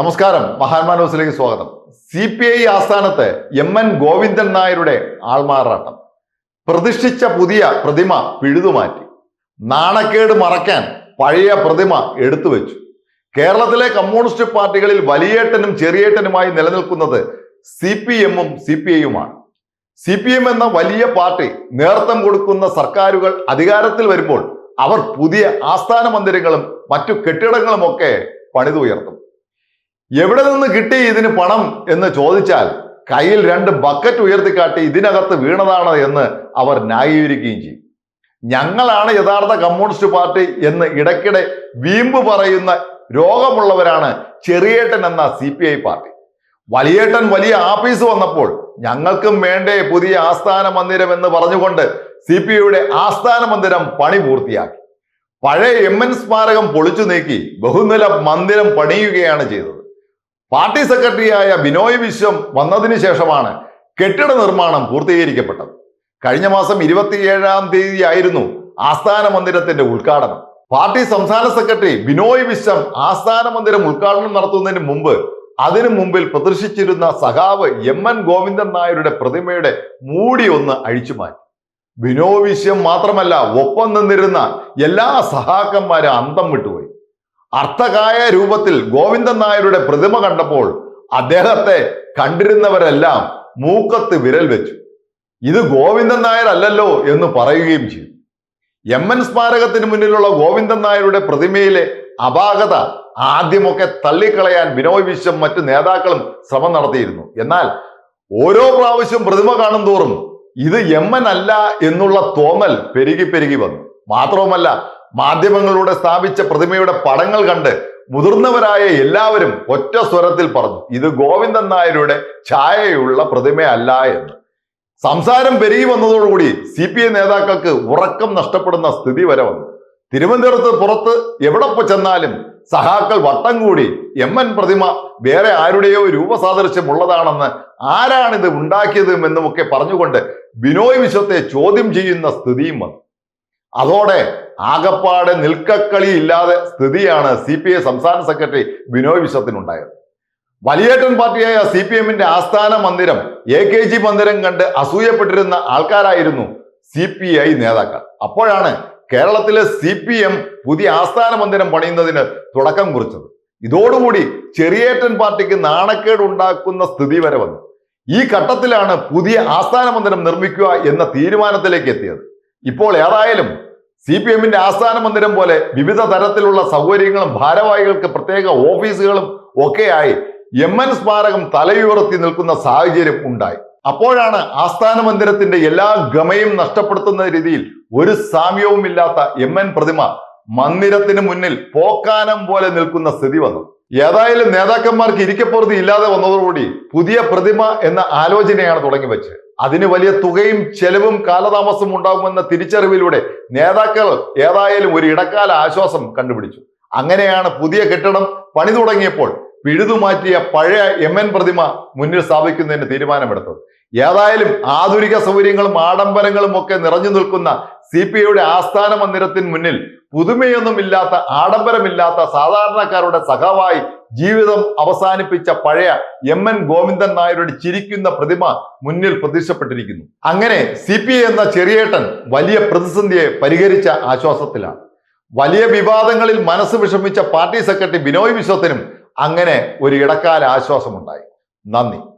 നമസ്കാരം. മഹാന്മാ ന്യൂസിലേക്ക് സ്വാഗതം. സി പി ഐ ആസ്ഥാനത്ത് എം എൻ ഗോവിന്ദൻ നായരുടെ ആൾമാറാട്ടം. പ്രതിഷ്ഠിച്ച പുതിയ പ്രതിമ പിഴുതുമാറ്റി. നാണക്കേട് മറക്കാൻ പഴയ പ്രതിമ എടുത്തു വെച്ചു കേരളത്തിലെ കമ്മ്യൂണിസ്റ്റ് പാർട്ടികളിൽ വലിയേട്ടനും ചെറിയേട്ടനുമായി നിലനിൽക്കുന്നത് സി പി എമ്മും സി പി ഐയുമാണ്. സി പി എം എന്ന വലിയ പാർട്ടി നേതൃത്വം കൊടുക്കുന്ന സർക്കാരുകൾ അധികാരത്തിൽ വരുമ്പോൾ അവർ പുതിയ ആസ്ഥാന മന്ദിരങ്ങളും മറ്റു കെട്ടിടങ്ങളുമൊക്കെ പണിതുയർത്തും. എവിടെ നിന്ന് കിട്ടി ഇതിന് പണം എന്ന് ചോദിച്ചാൽ കയ്യിൽ രണ്ട് ബക്കറ്റ് ഉയർത്തിക്കാട്ടി ഇതിനകത്ത് വീണതാണ് എന്ന് അവർ ന്യായീകരിക്കുകയും ചെയ്യും. ഞങ്ങളാണ് യഥാർത്ഥ കമ്മ്യൂണിസ്റ്റ് പാർട്ടി എന്ന് ഇടയ്ക്കിടെ വീമ്പ് പറയുന്ന രോഗമുള്ളവരാണ് ചെറിയേട്ടൻ എന്ന സി പി ഐ പാർട്ടി. വലിയേട്ടൻ വലിയ ആഫീസ് വന്നപ്പോൾ ഞങ്ങൾക്കും വേണ്ടേ പുതിയ ആസ്ഥാന മന്ദിരം എന്ന് പറഞ്ഞുകൊണ്ട് സി പി ഐയുടെ ആസ്ഥാന മന്ദിരം പണി പൂർത്തിയാക്കി. പഴയ എം എൻ സ്മാരകം പൊളിച്ചു നീക്കി ബഹുനില മന്ദിരം പണിയുകയാണ് ചെയ്തത്. പാർട്ടി സെക്രട്ടറിയായ ബിനോയ് വിശ്വം വന്നതിന് ശേഷമാണ് കെട്ടിട നിർമ്മാണം പൂർത്തീകരിക്കപ്പെട്ടത്. കഴിഞ്ഞ മാസം ഇരുപത്തിയേഴാം തീയതി ആയിരുന്നു ആസ്ഥാന മന്ദിരത്തിന്റെ ഉദ്ഘാടനം. പാർട്ടി സംസ്ഥാന സെക്രട്ടറി ബിനോയ് വിശ്വം ആസ്ഥാന മന്ദിരം ഉദ്ഘാടനം നടത്തുന്നതിന് മുമ്പ് അതിനു മുമ്പിൽ പ്രദർശിച്ചിരുന്ന സഖാവ് എം എൻ ഗോവിന്ദൻ നായരുടെ പ്രതിമയുടെ മൂടി ഒന്ന് അഴിച്ചു മാറ്റി. ബിനോയ് വിശ്വം മാത്രമല്ല ഒപ്പം നിന്നിരുന്ന എല്ലാ സഹാക്കന്മാരും അന്തം വിട്ടുപോയി. അർത്ഥകായ രൂപത്തിൽ ഗോവിന്ദൻ നായരുടെ പ്രതിമ കണ്ടപ്പോൾ അദ്ദേഹത്തെ കണ്ടിരുന്നവരെല്ലാം മൂക്കത്ത് വിരൽ വെച്ചു. ഇത് ഗോവിന്ദൻ നായർ അല്ലല്ലോ എന്ന് പറയുകയും ചെയ്തു. എം എൻ സ്മാരകത്തിന് മുന്നിലുള്ള ഗോവിന്ദൻ നായരുടെ പ്രതിമയിലെ അപാകത ആദ്യമൊക്കെ തള്ളിക്കളയാൻ ബിനോയ് വിശ്വം മറ്റു നേതാക്കളും ശ്രമം നടത്തിയിരുന്നു. എന്നാൽ ഓരോ പ്രാവശ്യം പ്രതിമ കാണും തോറും ഇത് എം എൻ അല്ല എന്നുള്ള തോന്നൽ പെരുകി പെരുകി വന്നു. മാത്രവുമല്ല മാധ്യമങ്ങളിലൂടെ സ്ഥാപിച്ച പ്രതിമയുടെ പടങ്ങൾ കണ്ട് മുതിർന്നവരായ എല്ലാവരും ഒറ്റ സ്വരത്തിൽ പറഞ്ഞു ഇത് ഗോവിന്ദൻ നായരുടെ ഛായയുള്ള പ്രതിമയല്ല എന്ന്. സംസാരം പെരുകി വന്നതോടുകൂടി സി പി ഐ നേതാക്കൾക്ക് ഉറക്കം നഷ്ടപ്പെടുന്ന സ്ഥിതി വരെ വന്നു. തിരുവനന്തപുരത്ത് പുറത്ത് എവിടെ ചെന്നാലും സഹാക്കൾ വട്ടം കൂടി എം എൻ പ്രതിമ വേറെ ആരുടെയോ രൂപസാദൃശ്യമുള്ളതാണെന്ന് ആരാണിത് ഉണ്ടാക്കിയത് എന്നുമൊക്കെ പറഞ്ഞുകൊണ്ട് ബിനോയ് വിശ്വത്തെ ചോദ്യം ചെയ്യുന്ന സ്ഥിതിയും വന്നു. അതോടെ ആകപ്പാടെ നിൽക്കക്കളി ഇല്ലാതെ സ്ഥിതിയാണ് സി പി ഐ സംസ്ഥാന സെക്രട്ടറി ബിനോയ് വിശ്വത്തിനുണ്ടായത്. വലിയേട്ടൻ പാർട്ടിയായ സി പി എമ്മിന്റെ ആസ്ഥാന മന്ദിരം എ കെ ജി മന്ദിരം കണ്ട് അസൂയപ്പെട്ടിരുന്ന ആൾക്കാരായിരുന്നു സി പി ഐ നേതാക്കൾ. അപ്പോഴാണ് കേരളത്തിലെ സി പി എം പുതിയ ആസ്ഥാന മന്ദിരം പണിയുന്നതിന് തുടക്കം കുറിച്ചത്. ഇതോടുകൂടി ചെറിയേട്ടൻ പാർട്ടിക്ക് നാണക്കേട് ഉണ്ടാക്കുന്ന സ്ഥിതി വരെ വന്നു. ഈ ഘട്ടത്തിലാണ് പുതിയ ആസ്ഥാന മന്ദിരം നിർമ്മിക്കുക എന്ന തീരുമാനത്തിലേക്ക് എത്തിയത്. ഇപ്പോൾ ഏതായാലും സി പി എമ്മിന്റെ ആസ്ഥാന മന്ദിരം പോലെ വിവിധ തരത്തിലുള്ള സൗകര്യങ്ങളും ഭാരവാഹികൾക്ക് പ്രത്യേക ഓഫീസുകളും ഒക്കെയായി എം എൻ സ്മാരകം തലയുയർത്തി നിൽക്കുന്ന സാഹചര്യം ഉണ്ടായി. അപ്പോഴാണ് ആസ്ഥാന മന്ദിരത്തിന്റെ എല്ലാ ഗമയും നഷ്ടപ്പെടുത്തുന്ന രീതിയിൽ ഒരു സാമ്യവുമില്ലാത്ത എം എൻ പ്രതിമ മന്ദിരത്തിന് മുന്നിൽ പോക്കാനം പോലെ നിൽക്കുന്ന സ്ഥിതി വന്നു. ഏതായാലും നേതാക്കന്മാർക്ക് ഇരിക്കപ്പുറത്ത് ഇല്ലാതെ വന്നതോടുകൂടി പുതിയ പ്രതിമ എന്ന ആലോചനയാണ് തുടങ്ങി വെച്ച് അതിന് വലിയ തുകയും ചെലവും കാലതാമസവും ഉണ്ടാകുമെന്ന തിരിച്ചറിവിലൂടെ നേതാക്കൾ ഏതായാലും ഒരു ഇടക്കാല ആശ്വാസം കണ്ടുപിടിച്ചു. അങ്ങനെയാണ് പുതിയ കെട്ടിടം പണി തുടങ്ങിയപ്പോൾ പിഴുതുമാറ്റിയ പഴയ എം എൻ പ്രതിമ മുന്നിൽ സ്ഥാപിക്കുന്നതിന് തീരുമാനമെടുത്തത്. ഏതായാലും ആധുനിക സൗകര്യങ്ങളും ആഡംബരങ്ങളും ഒക്കെ നിറഞ്ഞു നിൽക്കുന്ന സി പി ഐയുടെ ആസ്ഥാന മന്ദിരത്തിന് മുന്നിൽ പുതുമയൊന്നുമില്ലാത്ത ആഡംബരമില്ലാത്ത സാധാരണക്കാരുടെ സഹവായി ജീവിതം അവസാനിപ്പിച്ച പഴയ എം എൻ ഗോവിന്ദൻ നായരുടെ ചിരിക്കുന്ന പ്രതിമ മുന്നിൽ പ്രത്യക്ഷപ്പെട്ടിരിക്കുന്നു. അങ്ങനെ സി പി എന്ന ചെറിയേട്ടൻ വലിയ പ്രതിസന്ധിയെ പരിഹരിച്ച ആശ്വാസത്തിലാണ്. വലിയ വിവാദങ്ങളിൽ മനസ്സ് വിഷമിച്ച പാർട്ടി സെക്രട്ടറി ബിനോയ് വിശ്വത്തിനും അങ്ങനെ ഒരു ഇടക്കാല ആശ്വാസമുണ്ടായി. നന്ദി.